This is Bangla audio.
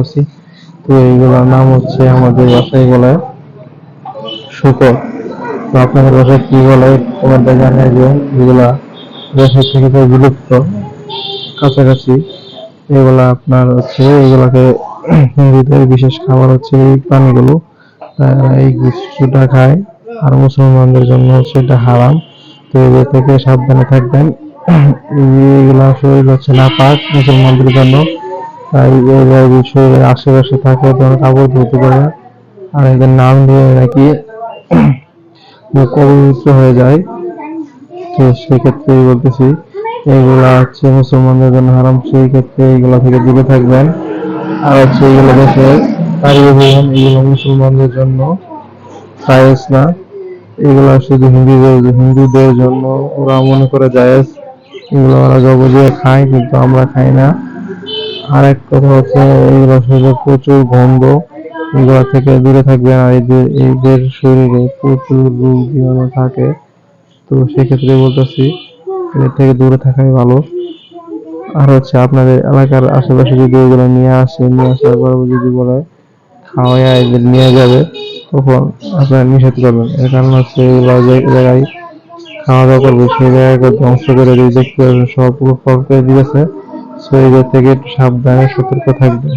আছি তো নাম হচ্ছে আমাদের তো আপনাদের কি বলে তোমাদের জানাই যে এগুলা দেশের বিলুপ্ত, কাছাকাছি। এগুলা আপনার হচ্ছে, এগুলাকে হিন্দুদের বিশেষ খাবার হচ্ছে এই তারা এই কিছুটা খায়, আর মুসলমানদের জন্য হচ্ছে এটা হারাম। তো এগুলো থেকে সাবধানে থাকবেন। এইগুলা শরীর হচ্ছে না, পাক মুসলমানদের জন্য। তাই শরীরের আশেপাশে থাকে তখন কাপড় ধুতে পারে আর এদের নাম দিয়ে নাকি পবিত্র হয়ে যায়, তো সেক্ষেত্রে বলতেছি, এগুলা হচ্ছে মুসলমানদের জন্য হারাম, সেই ক্ষেত্রে এইগুলা থেকে দূরে থাকবেন। আর হচ্ছে এগুলো দেশে তাড়িয়ে দিবেন এগুলো মুসলমানদের জন্য জায়েজ না। এগুলা শুধু হিন্দুদের হিন্দুদের জন্য ওরা মনে করে জায়েজ। এগুলো ওরা জবজিয়ে খায় কিন্তু আমরা খাই না। আর এক কথা হচ্ছে, এগুলো শরীরে প্রচুর গন্ধ। এগুলো থেকে দূরে থাকবেন আর এদের এদের শরীরে প্রচুর রোগ জীবাণু থাকে। তো সেক্ষেত্রে বলতেছি, এদের থেকে দূরে থাকাই ভালো। আর হচ্ছে আপনাদের এলাকার আশেপাশে যদি এগুলো নিয়ে আসে, নিয়ে আসার পর যদি বলে, খাওয়াইয়া এদের নিয়ে যাবে, তখন আপনারা নিষেধ করবেন। এর কারণ হচ্ছে এগুলো জায়গায় খাওয়া দাওয়া করবে সেই জায়গাকে ধ্বংস করে দিয়ে সব ফল করে দিয়েছে। সো এদের থেকে সাবধানে সতর্ক থাকবেন